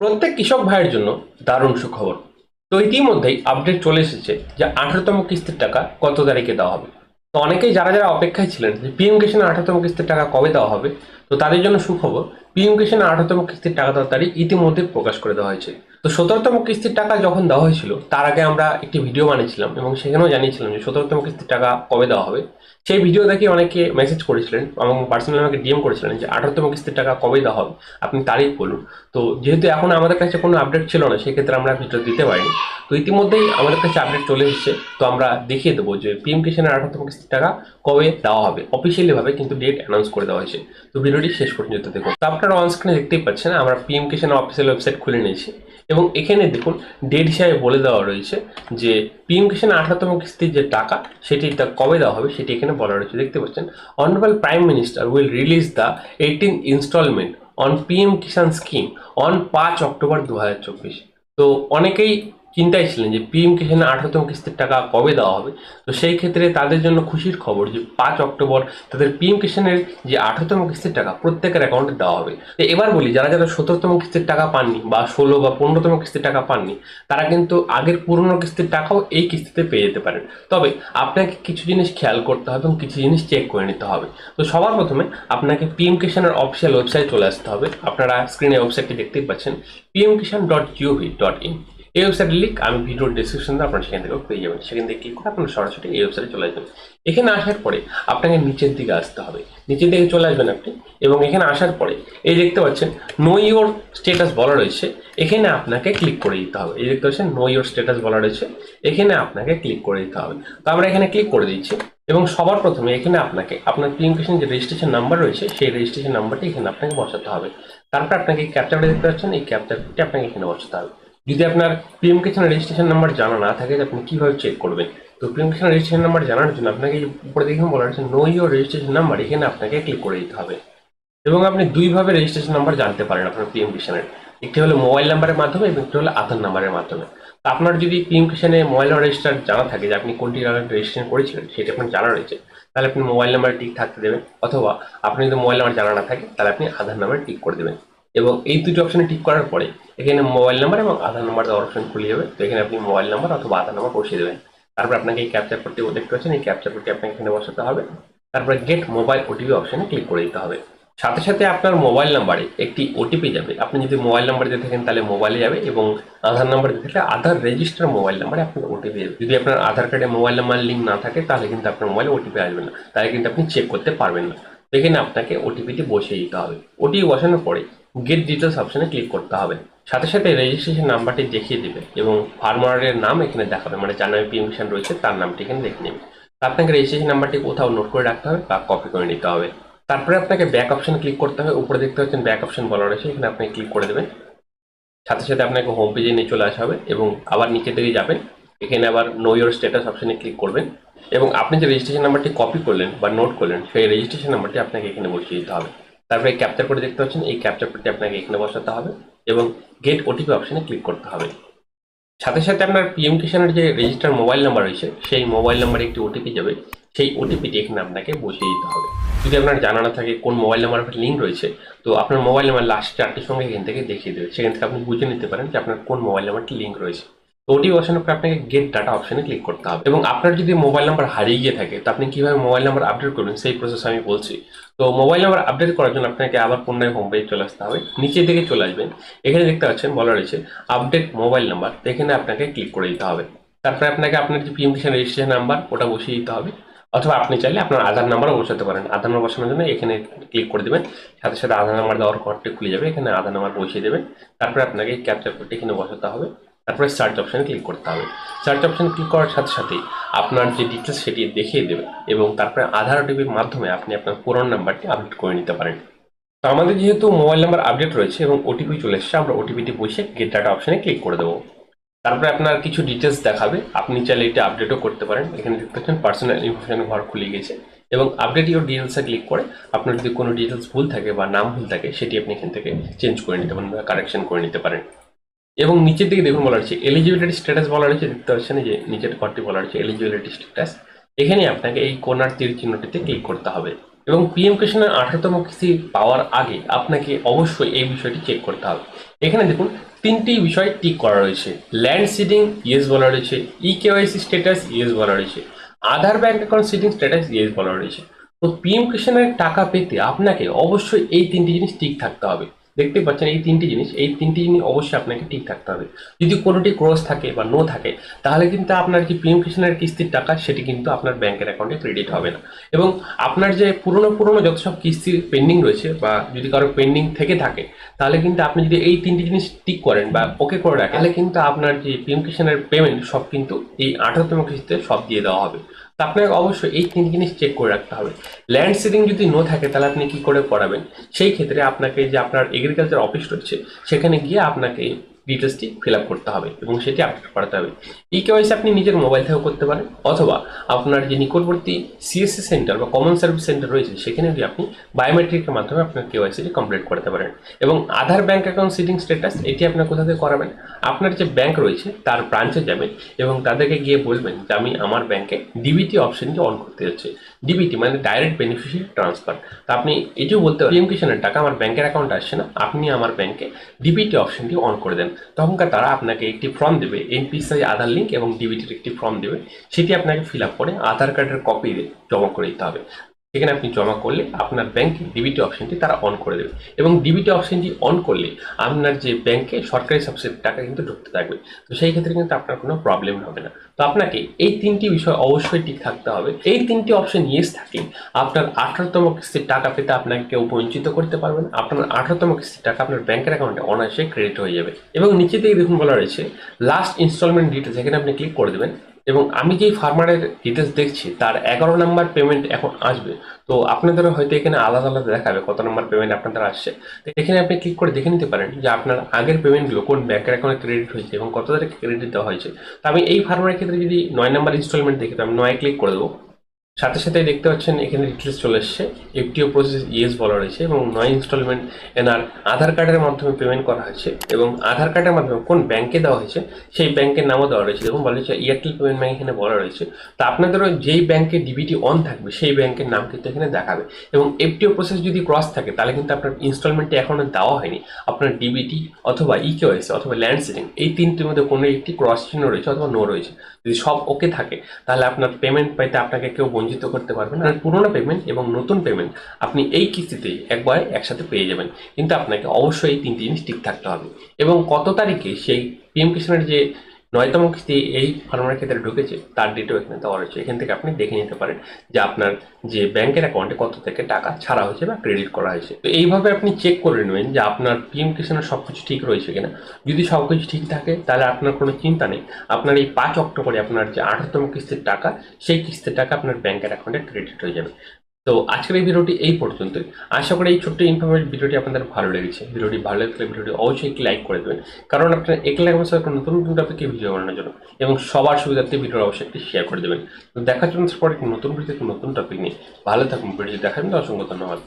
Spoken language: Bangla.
প্রত্যেক কৃষক ভাইয়ের জন্য দারুণ সুখবর। তো ইতিমধ্যেই আপডেট চলে এসেছে যে আঠারোতম কিস্তির টাকা কত তারিখে দেওয়া হবে। তো অনেকেই যারা যারা অপেক্ষায় ছিলেন যে পিএম কিষানের আঠারোতম কিস্তির টাকা কবে দেওয়া হবে তো তাদের জন্য সুখবর, পিএম কিষাণের আঠারোতম কিস্তির টাকা দেওয়ার তারিখ ইতিমধ্যে প্রকাশ করে দেওয়া হয়েছে। তো সতেরোতম কিস্তির টাকা যখন দেওয়া হয়েছিল, তার আগে আমরা একটি ভিডিও বানিয়েছিলাম এবং সেখানেও জানিয়েছিলাম যে সতেরোতম কিস্তির টাকা কবে দেওয়া হবে। সেই ভিডিও দেখে অনেকে মেসেজ করেছিলেন, এবং পার্সোনালি আমাকে ডিএম করেছিলেন যে আঠারোতম কিস্তির টাকা কবে দেওয়া হবে, আপনি তারিখ বলুন। তো যেহেতু এখন আমাদের কাছে কোনো আপডেট ছিল না, সেক্ষেত্রে আমরা ভিডিও দিতে পারিনি। তো ইতিমধ্যেই আমাদের কাছে আপডেট চলে এসেছে, তো আমরা দেখিয়ে দেবো যে পিএম কিষাণের আঠারোতম কিস্তির টাকা কবে দেওয়া হবে। অফিসিয়ালি ভাবে কিন্তু ডেট অ্যানাউন্স করে দেওয়া হয়েছে। তো ভিডিওটি শেষ পর্যন্ত দেখুন। তো আপনারা অন স্ক্রিনে দেখতেই পাচ্ছেন, আমরা পিএম কিষাণ অফিসিয়াল ওয়েবসাইট খুলে নিয়েছি। এবং এখানে দেখুন ডেট হিসাবে বলে দেওয়া রয়েছে যে পিএম কিষাণ আঠারোতম কিস্তির যে টাকা, সেটি তা কবে দেওয়া হবে সেটি এখানে বলা রয়েছে। দেখতে পাচ্ছেন honourable prime minister will release the eighteen installment on PM Kisan scheme on পাঁচ অক্টোবর দু হাজার চব্বিশ। তো অনেকেই চিন্তায় ছিলেন যে পিএম কিষাণের আঠারোতম কিস্তির টাকা কবে দেওয়া হবে? তো সেই ক্ষেত্রে তাদের জন্য খুশির খবর যে পাঁচ অক্টোবর তাদের পিএম কিষাণের যে আঠারোতম কিস্তির টাকা প্রত্যেকের অ্যাকাউন্টে দেওয়া হবে। তো এবার বলি, যারা যারা সতেরোতম কিস্তির টাকা পাননি বা ষোলো বা পনেরোতম কিস্তির টাকা পাননি, তারা কিন্তু আগের পুরনো কিস্তির টাকাও এই কিস্তিতে পেয়ে যেতে পারেন। তবে আপনাকে কিছু জিনিস খেয়াল করতে হবে এবং কিছু জিনিস চেক করে নিতে হবে। তো সবার প্রথমে আপনাকে পিএম কিষাণের অফিসিয়াল ওয়েবসাইট চলে আসতে হবে। আপনারা স্ক্রিনে ওয়েবসাইটটি দেখতেই পাচ্ছেন, PM Kisan dot G O V dot in এই ওয়েবসাইটের লিঙ্ক আমি ভিডিওর ডিসক্রিপশনে আপনারা সেখান থেকেও পেয়ে যাবেন। সেখান থেকে ক্লিক করে আপনারা সরাসরি এই ওয়েবসাইটে চলে আসবেন। এখানে আসার পরে আপনাকে নিচের দিকে আসতে হবে। নিচের দিকে চলে আসবেন আপনি এবং এখানে আসার পরে এই দেখতে পাচ্ছেন নো ইওর স্টেটাস বলা রয়েছে। এখানে আপনাকে ক্লিক করে দিতে হবে। এই দেখতে পাচ্ছেন নো ইওর স্টেটাস বলা রয়েছে। এখানে আপনাকে ক্লিক করে দিতে হবে। তো আমরা এখানে ক্লিক করে দিচ্ছি এবং সবার প্রথমে এখানে আপনাকে, আপনার পিএম যে রেজিস্ট্রেশন নাম্বার রয়েছে, সেই রেজিস্ট্রেশন নাম্বারটি এখানে আপনাকে বসাতে হবে। তারপর আপনাকে ক্যাপচারটা দেখতে পাচ্ছেন, এই ক্যাপচারটি আপনাকে এখানে বসাতে হবে। যদি আপনার পিএম কিষাণ রেজিস্ট্রেশন নাম্বার জানা না থাকে আপনি কীভাবে চেক করবেন? তো পিএম কিষাণ রেজিস্ট্রেশন নাম্বার জানার জন্য আপনাকে উপরে দেখে বলা হচ্ছে নো ইওর রেজিস্ট্রেশন নাম্বার এখানে আপনাকে ক্লিক করে দিতে হবে। এবং আপনি দুইভাবে রেজিস্ট্রেশন নাম্বার জানতে পারেন আপনার পিএম কিষাণের। একটি হলো মোবাইল নাম্বারের মাধ্যমে এবং একটি হলো আধার নাম্বারের মাধ্যমে। তো আপনার যদি পিএম কিষাণে মোবাইল রেজিস্টার জানা থাকে, যে আপনি কোনটি রেজিস্ট্রেশন করেছিলেন, সেটা আপনার জানা রয়েছে, তাহলে আপনি মোবাইল নাম্বার টিক থাকতে দেবেন। অথবা আপনি যদি মোবাইল নাম্বার জানা না থাকে, তাহলে আপনি আধার নাম্বার টিক করে দেবেন। এবং এই দুটি অপশানে টিক করার পরে এখানে মোবাইল নাম্বার এবং আধার নাম্বার দেওয়ার অপশন খুলে যাবে। তো এখানে আপনি মোবাইল নাম্বার অথবা আধার নাম্বার বসিয়ে দেবেন। তারপর আপনাকে এই ক্যাপচার করতে দেখতে পাচ্ছেন, এই ক্যাপচার করতে আপনাকে এখানে বসাতে হবে। তারপরে গেট মোবাইল ওটিপি অপশানে ক্লিক করে দিতে হবে। সাথে সাথে আপনার মোবাইল নাম্বারে একটি ওটিপি যাবে। আপনি যদি মোবাইল নাম্বার দিয়ে থাকেন, তাহলে মোবাইলে যাবে এবং আধার নাম্বার দিয়ে থাকলে আধার রেজিস্টার মোবাইল নাম্বারে আপনার ওটিপি যাবে। যদি আপনার আধার কার্ডে মোবাইল নাম্বার লিঙ্ক না থাকে, তাহলে কিন্তু আপনার মোবাইলে ওটিপি আসবে না। তাহলে কিন্তু আপনি চেক করতে পারবেন না। এখানে আপনাকে ওটিপিটি বসিয়ে দিতে হবে। ওটিপি বসানোর পরে গেট ডিটেলস অপশনে ক্লিক করতে হবে। সাথে সাথে রেজিস্ট্রেশন নাম্বারটি দেখিয়ে দেবে এবং ফার্মারের নাম এখানে দেখাবে মানে যার নামে পিএমশন রয়েছে তার নামটি এখানে দেখে নেবে। আপনাকে রেজিস্ট্রেশন নাম্বারটি কোথাও নোট করে রাখতে হবে বা কপি করে নিতে হবে। তারপরে আপনাকে ব্যাক অপশন ক্লিক করতে হবে। উপরে দেখতে পাচ্ছেন ব্যাক অপশন বলা রয়েছে, এখানে আপনি ক্লিক করে দেবেন। সাথে সাথে আপনাকে হোম পেজে নিয়ে চলে আসা হবে এবং আবার নিচে দিকে যাবেন। এখানে আবার নো ইয়োর স্ট্যাটাস অপশনে ক্লিক করবেন। এবং আপনি যে রেজিস্ট্রেশন নাম্বারটি কপি করলেন বা নোট করলেন, সেই রেজিস্ট্রেশন নাম্বারটি আপনাকে এখানে বসিয়ে দিতে হবে। তারপরে ক্যাপচার করে দেখতে পাচ্ছেন, এই ক্যাপচার কোডটি আপনাকে এখানে বসাতে হবে এবং গেট ওটিপি অপশানে ক্লিক করতে হবে। সাথে সাথে আপনার পিএম কিষানের যে রেজিস্টার মোবাইল নাম্বার রয়েছে, সেই মোবাইল নাম্বারে একটি ওটিপি যাবে। সেই ওটিপিটি এখানে আপনাকে বসিয়ে দিতে হবে। যদি আপনার জানা না থাকে কোন মোবাইল নাম্বার লিঙ্ক রয়েছে, তো আপনার মোবাইল নাম্বার লাস্ট চারটির সঙ্গে এখান থেকে দেখিয়ে দেবে। সেখান থেকে আপনি বুঝে নিতে পারেন যে আপনার কোন মোবাইল নাম্বারটি লিঙ্ক রয়েছে। ওটি বসানোর পর আপনাকে গেট ডাটা অপশনে ক্লিক করতে হবে। এবং আপনার যদি মোবাইল নাম্বার হারিয়ে গিয়ে থাকে, তো আপনি কীভাবে মোবাইল নাম্বার আপডেট করবেন সেই প্রসেস আমি বলছি। তো মোবাইল নাম্বার আপডেট করার জন্য আপনাকে আবার পুনরায় হোম পেজে চলে আসতে হবে। নিচের দিকে চলে আসবেন। এখানে দেখতে পাচ্ছেন, বলা রয়েছে আপডেট মোবাইল নাম্বার এখানে আপনাকে ক্লিক করে দিতে হবে। তারপরে আপনাকে আপনার যে পিএম কিষান রেজিস্ট্রেশন নাম্বার ওটা বসিয়ে দিতে হবে। অথবা আপনি চাইলে আপনার আধার নাম্বারও বসাতে পারেন। আধার নাম্বার বসানোর জন্য এখানে ক্লিক করে দেবেন। সাথে সাথে আধার নাম্বার দেওয়ার ঘরটি খুলে যাবে। এখানে আধার নাম্বার বসিয়ে দেবেন। তারপরে আপনাকে ক্যাপচার কোডটি এখানে বসাতে হবে। তারপরে সার্চ অপশানে ক্লিক করতে হবে। সার্চ অপশানে ক্লিক করার সাথে সাথেই আপনার যে ডিটেলস সেটি দেখিয়ে দেবে এবং তারপরে আধার ওটিপির মাধ্যমে আপনি আপনার পুরনো নাম্বারটি আপডেট করে নিতে পারেন। তো আমাদের যেহেতু মোবাইল নাম্বার আপডেট রয়েছে এবং ওটিপি চলে এসেছে, আমরা ওটিপিটি বসে গেট ডাটা অপশানে ক্লিক করে দেবো। তারপরে আপনার কিছু ডিটেলস দেখাবে। আপনি চাইলে এটা আপডেটও করতে পারেন। এখানে দেখতে পাচ্ছেন পার্সোনাল ইনফরমেশন ঘর খুলে গেছে এবং আপডেট ইউর ডিটেলসে ক্লিক করে আপনার যদি কোনো ডিটেলস ভুল থাকে বা নাম ভুল থাকে, সেটি আপনি এখান থেকে চেঞ্জ করে নিতে পারেন বা কারেকশন করে নিতে পারেন। এবং নিচের দিকে দেখুন বলা হচ্ছে এলিজিবিলিটি স্ট্যাটাস বলা রয়েছে দেখতে পাচ্ছেন যে নিচের ঘরটি বলা রয়েছে এলিজিবিলিটি স্ট্যাটাস এখানে আপনাকে এই কোনার তীর চিহ্নটিতে ক্লিক করতে হবে এবং পিএম কিষাণের আঠারোতম কিস্তি পাওয়ার আগে আপনাকে অবশ্যই এই বিষয়টি চেক করতে হবে। এখানে দেখুন, তিনটি বিষয় টিক করা রয়েছে। ল্যান্ড সিডিং ইয়েস বলা রয়েছে। ই কেওয়াইসি স্ট্যাটাস ইয়েস বলা রয়েছে। Aadhaar bank account seeding status yes বলা রয়েছে। তো পিএম কিষাণের টাকা পেতে আপনাকে অবশ্যই এই তিনটি জিনিস ঠিক থাকতে হবে। দেখতে পাচ্ছেন এই তিনটি জিনিস, এই তিনটি জিনিস অবশ্যই আপনাকে ঠিক থাকতে হবে। যদি কোনোটি ক্রস থাকে বা নো থাকে, তাহলে কিন্তু আপনার কি পিএম কিষাণের কিস্তির টাকা, সেটি কিন্তু আপনার ব্যাংকের অ্যাকাউন্টে ক্রেডিট হবে না। এবং আপনার যে পুরনো পুরনো যত সব কিস্তি পেন্ডিং রয়েছে বা যদি কারও পেন্ডিং থেকে থাকে, তাহলে কিন্তু আপনি যদি এই তিনটি জিনিস টিক করেন বা ওকে করে রাখেন, তাহলে কিন্তু আপনার যে পিএম কিষাণের পেমেন্ট সব কিন্তু এই আঠারোতম কিস্তিতে সব দিয়ে দেওয়া হবে। আপনাকে অবশ্যই এই তিন জিনিস চেক করে রাখতে হবে। ল্যান্ড সিডিং যদি নো থাকে, তাহলে আপনি কি করে করাবেন? সেই ক্ষেত্রে আপনাকে যে আপনার এগ্রিকালচার অফিস রয়েছে, সেখানে গিয়ে আপনাকে ডিটেলসটি ফিল আপ করতে হবে এবং সেটি আপডেট করাতে হবে। এই কেওয়াইসি আপনি নিজের মোবাইল থেকেও করতে পারেন অথবা আপনার যে নিকটবর্তী সিএসসি সেন্টার বা কমন সার্ভিস সেন্টার রয়েছে, সেখানে গিয়ে আপনি বায়োমেট্রিকের মাধ্যমে আপনার কেওয়াইসিটি কমপ্লিট করতে পারেন। এবং Aadhaar bank account seeding status এটি আপনার কোথা থেকে করাবেন? আপনার যে ব্যাংক রয়েছে, তার ব্রাঞ্চে যাবেন এবং তাদেরকে গিয়ে বলবেন যে, আমি আমার ব্যাংকে ডিবিটি অপশনটি অন করতে যাচ্ছি। ডিবিটি মানে ডাইরেক্ট বেনিফিশিয়ারি ট্রান্সফার তা আপনি এটিও বলতে পারেন পিএম কিষাণের টাকা আমার ব্যাংকের অ্যাকাউন্টে আসছে না। আপনি আমার ব্যাংকে ডিবিটি অপশনটি অন করে দেন। তখনকার তারা আপনাকে একটি ফর্ম দেবে এনপিসিআই আধার লিঙ্ক এবং ডিবিটির একটি ফর্ম দেবে, সেটি আপনাকে ফিল আপ করে আধার কার্ডের কপি জমা করে দিতে হবে। সেখানে আপনি জমা করলে আপনার ব্যাংকে ডিবিটি অপশনটি তারা অন করে দেবে। এবং ডিবিটি অপশনটি অন করলে আপনার যে ব্যাংকে সরকারি সাবসিডির টাকা কিন্তু ঢুকতে থাকবে। তো সেই ক্ষেত্রে কিন্তু আপনার কোনো প্রবলেম হবে না। তো আপনাকে এই তিনটি বিষয় অবশ্যই ঠিক থাকতে হবে। এই তিনটি অপশন ইয়েস থাকলে আপনার আঠারোতম কিস্তির টাকা পেতে আপনাকে কেউ বঞ্চিত করতে পারবেন আপনার আঠারোতম কিস্তির টাকা আপনার ব্যাংকের অ্যাকাউন্টে অনায়াসে ক্রেডিট হয়ে যাবে। এবং নিচে থেকে দেখুন বলা রয়েছে লাস্ট ইনস্টলমেন্ট ডিটেলস এখানে আপনি ক্লিক করে দেবেন এবং আমি যেই ফার্মারের ডিটেলস দেখছি, তার এগারো নাম্বার পেমেন্ট এখন আসবে। তো আপনাদের হয়তো এখানে আলাদা আলাদা দেখাবে কত নাম্বার পেমেন্ট আপনাদের আসছে। তো এখানে আপনি ক্লিক করে দেখে নিতে পারেন যে আপনার আগের পেমেন্টগুলো কোন ব্যাংকের অ্যাকাউন্টে ক্রেডিট হয়েছে এবং কত তারিখে ক্রেডিট দেওয়া হয়েছে। তো আমি এই ফার্মারের ক্ষেত্রে যদি নয় নাম্বার ইনস্টলমেন্ট দেখি, তো আমি নয় ক্লিক করে দেবো। সাথে সাথে দেখতে পাচ্ছেন এখানে ডিটেলস চলে এসছে। এফটিও প্রসেস ইয়েস বলা রয়েছে এবং নয় ইনস্টলমেন্ট এনার আধার কার্ডের মাধ্যমে পেমেন্ট করা হয়েছে এবং আধার কার্ডের মাধ্যমে কোন ব্যাংকে দেওয়া হয়েছে সেই ব্যাংকের নামও দেওয়া রয়েছে। এবং বলা হয়েছে এয়ারটেল পেমেন্ট ব্যাংক এখানে বলা রয়েছে। তো আপনাদেরও যেই ব্যাংকে ডিবিটি অন থাকবে সেই ব্যাংকের নাম কিন্তু এখানে দেখাবে। এবং এফটিও প্রসেস যদি ক্রস থাকে, তাহলে কিন্তু আপনার ইনস্টলমেন্টে এখনও দেওয়া হয়নি। আপনার ডিবিটি অথবা ইকেওয়াইসি অথবা ল্যান্ড সিটিং এই তিনটির মধ্যে কোনো একটি ক্রস চিহ্ন রয়েছে অথবা নো রয়েছে। যদি সব ওকে থাকে, তাহলে আপনার পেমেন্ট পাইতে আপনাকে কেউ বঞ্চিত করতে পারবেন আর পুরনো পেমেন্ট এবং নতুন পেমেন্ট আপনি এই কিস্তিতেই একবারে একসাথে পেয়ে যাবেন। কিন্তু আপনাকে অবশ্যই এই তিনটি জিনিস ঠিক থাকতে হবে। এবং কত তারিখে সেই পিএম কিষাণের যে নয়তম কিস্তি এই ফার্মার ক্ষেত্রে ঢুকেছে, তার ডেটও এখানে দেওয়া রয়েছে। এখান থেকে আপনি দেখে নিতে পারেন যে আপনার যে ব্যাংকের অ্যাকাউন্টে কত থেকে টাকা ছাড়া হয়েছে বা ক্রেডিট করা হয়েছে। তো এইভাবে আপনি চেক করে নেবেন যে আপনার পিএম কিষাণের সব কিছু ঠিক রয়েছে কিনা। যদি সব কিছু ঠিক থাকে, তাহলে আপনার কোনো চিন্তা নেই। আপনার এই পাঁচ অক্টোবরে আপনার যে আঠারোতম কিস্তির টাকা, সেই কিস্তির টাকা আপনার ব্যাংকের অ্যাকাউন্টে ক্রেডিট হয়ে যাবে। তো আজকের এই ভিডিওটি এই পর্যন্তই। আশা করি এই ছোট্ট ইনফরমেটিভ ভিডিওটি আপনাদের ভালো লেগেছে। ভিডিওটি ভালো লাগলে ভিডিওটি অবশ্যই একটি লাইক করে দেবেন। কারণ আপনার এক লাখ বছর একটা নতুন নতুন টপিকে ভিডিও বানানোর জন্য এবং সবার সুবিধার্থে ভিডিও অবশ্যই একটি শেয়ার করে দেবেন। তো দেখার জন্য পরে একটি নতুন ভিডিও একটি নতুন টপিক নিয়ে ভালো থাকুন। ভিডিও দেখার জন্য অসংখ্য ধন্যবাদ।